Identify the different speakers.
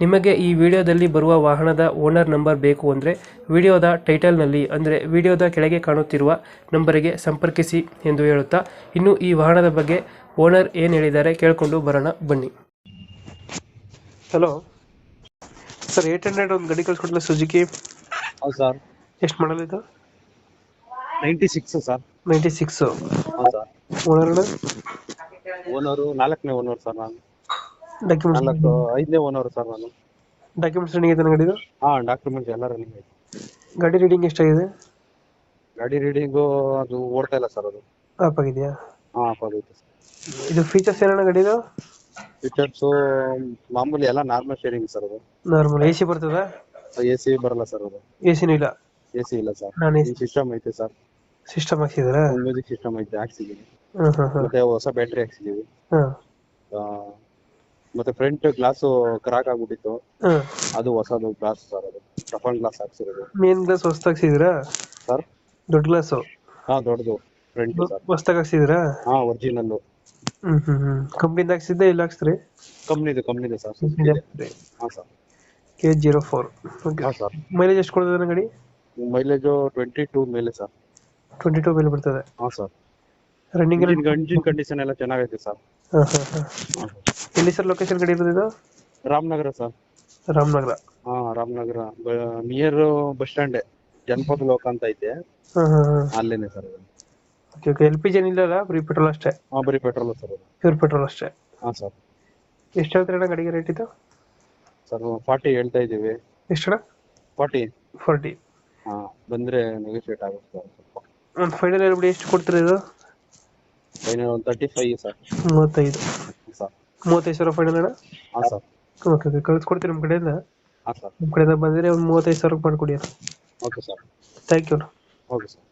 Speaker 1: ನಿಮಗೆ ಈ ವಿಡಿಯೋದಲ್ಲಿ ಬರುವ ವಾಹನದ ಓನರ್ ನಂಬರ್ ಬೇಕು ಅಂದರೆ ವಿಡಿಯೋದ ಟೈಟಲ್ನಲ್ಲಿ ಅಂದರೆ ವಿಡಿಯೋದ ಕೆಳಗೆ ಕಾಣುತ್ತಿರುವ ನಂಬರಿಗೆ ಸಂಪರ್ಕಿಸಿ ಎಂದು ಹೇಳುತ್ತಾ ಇನ್ನು ಈ ವಾಹನದ ಬಗ್ಗೆ ಓನರ್ ಏನು ಹೇಳಿದ್ದಾರೆ ಕೇಳಿಕೊಂಡು ಬರೋಣ ಬನ್ನಿ. ಹಲೋ. ಸರ್ ಏಟ್ ಹಂಡ್ರೆಡ್ ಒಂದು ಗಡಿ ಕಳ್ಸ್ಕೊಟ್ಟಿಲ್ಲ ಸುಜುಕಿ
Speaker 2: ಹೌದು ಸರ್.
Speaker 1: ಎಷ್ಟು ಮಾಡಲ್ ಇದು?
Speaker 2: Ninety six sir.
Speaker 1: Ninety six.
Speaker 2: ಹೌದು ಸರ್.
Speaker 1: ಓನರ್
Speaker 2: ಓನರು ನಾಲ್ಕನೇ ಓನರ್ ಸರ್ ನಾನು.
Speaker 1: ಡಾಕ್ಯುಮೆಂಟ್ಸ್
Speaker 2: ನಾಲ್ಕು ಐದನೇ ಓನರ್ ಸರ್ ನಾನು.
Speaker 1: ಡಾಕ್ಯುಮೆಂಟ್ಸ್ ರನ್ನಿಂಗ್ ಐತೆ ಗಾಡಿದು
Speaker 2: ಹಾಂ ಡಾಕ್ಯುಮೆಂಟ್ಸ್ ಎಲ್ಲ ರನ್ನಿಂಗ್ ಐತೆ.
Speaker 1: ಗಾಡಿ ರೀಡಿಂಗ್ ಎಷ್ಟಾಗಿದೆ?
Speaker 2: ಗಾಡಿ ರೀಡಿಂಗು ಅದು ಓಡ್ತಾ ಇಲ್ಲ ಸರ್ ಅದು.
Speaker 1: ಆಪ್ ಆಗಿದೆಯಾ?
Speaker 2: ಹಾಂ ಆಫ್ ಆಗೈತೆ ಸರ್.
Speaker 1: ಇದು ಫೀಚರ್ಸ್ ಏನಣ್ಣ ಗಾಡಿದು
Speaker 2: ಫೀಚರ್ಸು ಮಾಮೂಲಿ ಎಲ್ಲ ನಾರ್ಮಲ್ ಶೇರಿಂಗ್ ಸರ್ ಅದು.
Speaker 1: ನಾರ್ಮಲ್ ಎ ಸಿ ಬರ್ತದ?
Speaker 2: ಎಸಿ ಸಿ ಬರಲ್ಲ ಸರ್ ಅದು.
Speaker 1: ಎ ಸಿನೂ ಇಲ್ಲ?
Speaker 2: ಎಸಿ ಸಿ ಇಲ್ಲ ಸರ್.
Speaker 1: Non AC.
Speaker 2: ಸಿಸ್ಟಮ್ ಐತೆ ಸರ್.
Speaker 1: ಸಿಸ್ಟಮ್ ಹಾಕ್ಸಿದಾರಾ
Speaker 2: ಮ್ಯೂಸಿಕ್ ಸಿಸ್ಟಮ್ ಐತೆ ಹಾಕ್ಸಿದೀನಿ.
Speaker 1: ಹಾಂ ಹಾಂ ಹಾಂ
Speaker 2: ಮತ್ತೆ ಹೊಸ ಬ್ಯಾಟ್ರಿ ಹಾಕ್ಸಿದ್ದೀವಿ
Speaker 1: ಹಾಂ.
Speaker 2: ಆ, ಮತ್ತೆ ಫ್ರಂಟ್ ಗ್ಲಾಸ್ ಕ್ರಾಕ್ ಆಗ್ಬಿಟ್ಟಿತ್ತು. ಅದು ಹೊಸದು ಗ್ಲಾಸ್ ಸರ್ ಅದು. ಟಫನ್ ಗ್ಲಾಸ್ ಹಾಕ್ಸಿರೋದು.
Speaker 1: ಮೇನ್ ಗ್ಲಾಸ್ ಹೊಸ್ದಾಗ್ ಹಾಕ್ಸಿದಿರಾ
Speaker 2: ಸರ್
Speaker 1: ದೊಡ್ಡ ಗ್ಲಾಸ್
Speaker 2: ಹಾ ದೊಡ್ಡದು. ಫ್ರಂಟ್ ಸರ್
Speaker 1: ಹಾಕ್ಸಿದ್ರ
Speaker 2: ಹಾ ಒರಿಜಿನಲ್
Speaker 1: ಹ್ಮ್ ಹ್ಮ್ ಕಂಪ್ನಿಯಿಂದ ಹಾಕ್ಸಿದ್ದೆ ಇಲ್ಲ ಹಾಕ್ಸ್ರಿ
Speaker 2: ಕಂಪ್ನಿದು ಕಂಪ್ನಿದು ಸರ್ ಹಾ sir
Speaker 1: K zero four okay
Speaker 2: ಹಾ ಸರ್
Speaker 1: ಮೈಲೇಜ್ ಎಷ್ಟು ಕೊಡ್ತದೆ ಗಾಡಿ?
Speaker 2: ಮೈಲೇಜ್ ಟ್ವೆಂಟಿ ಟೂ ಮೇಲೆ ಸರ್
Speaker 1: ಟ್ವೆಂಟಿ ಟೂ ಮೇಲೆ ಬರ್ತದೆ.
Speaker 2: ಹಾ ಸರ್
Speaker 1: ರನ್ನಿಂಗ್
Speaker 2: ಅಲ್ಲಿ ಇಂಜಿನ್ ಕಂಡೀಷನ್ ಎಲ್ಲ ಚೆನ್ನಾಗೈತೆ ಸರ್.
Speaker 1: ಹಾಂ ಹಾಂ ಹಾಂ. ಎಲ್ಲಿ ಸರ್ ಲೊಕೇಶನ್ ಕಡೆ ಇರೋದು
Speaker 2: ರಾಮನಗರ ಸರ್.
Speaker 1: ರಾಮನಗರ.
Speaker 2: ಹಾ ರಾಮನಗರ. Near bus stand. ಜನಪದ ಲೋಕ ಅಂತ ಐತೆ.
Speaker 1: ಹಾಂ ಹಾಂ ಹಾಂ.
Speaker 2: ಅಲ್ಲೇನೆ sir
Speaker 1: okay okay L P G ಇಲ್ಲ ಬರೀ ಪೆಟ್ರೋಲ್ ಅಷ್ಟೇ.
Speaker 2: ಹಾ ಬರೀ ಪೆಟ್ರೋಲ್ ಸರ್
Speaker 1: ಪ್ಯೂರ್ ಪೆಟ್ರೋಲ್ ಅಷ್ಟೇ.
Speaker 2: ಹಾ ಸರ್.
Speaker 1: ಎಷ್ಟು ಹೇಳ್ತೀರಿ ಅಣ್ಣ ಗಾಡಿಗೆ ರೇಟ್ ಇದು?
Speaker 2: ಸರ್ ಫಾರ್ಟಿ ಹೇಳ್ತಾ ಇದ್ದೀವಿ.
Speaker 1: ಎಷ್ಟು ಅಣ್ಣ?
Speaker 2: ಫಾರ್ಟಿ
Speaker 1: ಫಾರ್ಟಿ
Speaker 2: ಹಾ ಬಂದ್ರೆ ನೆಗೋಷಿಯೇಟ್ ಆಗುತ್ತೆ ಸರ್ ಸ್ವಲ್ಪ.
Speaker 1: ಒಂದು ಫೈನಲ್ ಹೇಳ್ಬಿಡಿ ಎಷ್ಟು ಕೊಡ್ತೀರಿ ಇದು?
Speaker 2: ಫೈನಲ್ ಒಂದು ತರ್ಟಿ ಫೈವ್ ಸರ್.
Speaker 1: ಮೂವತ್ತೈದು.
Speaker 2: ಸರ್.
Speaker 1: ಮೂವತ್ತೈದು ಸಾವಿರ ಫೈನಲ್ ಅಣ್ಣ?
Speaker 2: ಹಾಂ ಸರ್.
Speaker 1: ಓಕೆ ಓಕೆ ಕಳ್ಸ್ಕೊಡ್ತೀನಿ ನಮ್ಮ ಕಡೆಯಿಂದ.
Speaker 2: ಹಾಂ ಸರ್.
Speaker 1: ನಮ್ಮ ಕಡೆಯಿಂದ ಬಂದರೆ ಒಂದು ಮೂವತ್ತೈದು ಸಾವಿರ ಮಾಡಿಕೊಡಿ
Speaker 2: okay sir.
Speaker 1: Thank you
Speaker 2: okay sir.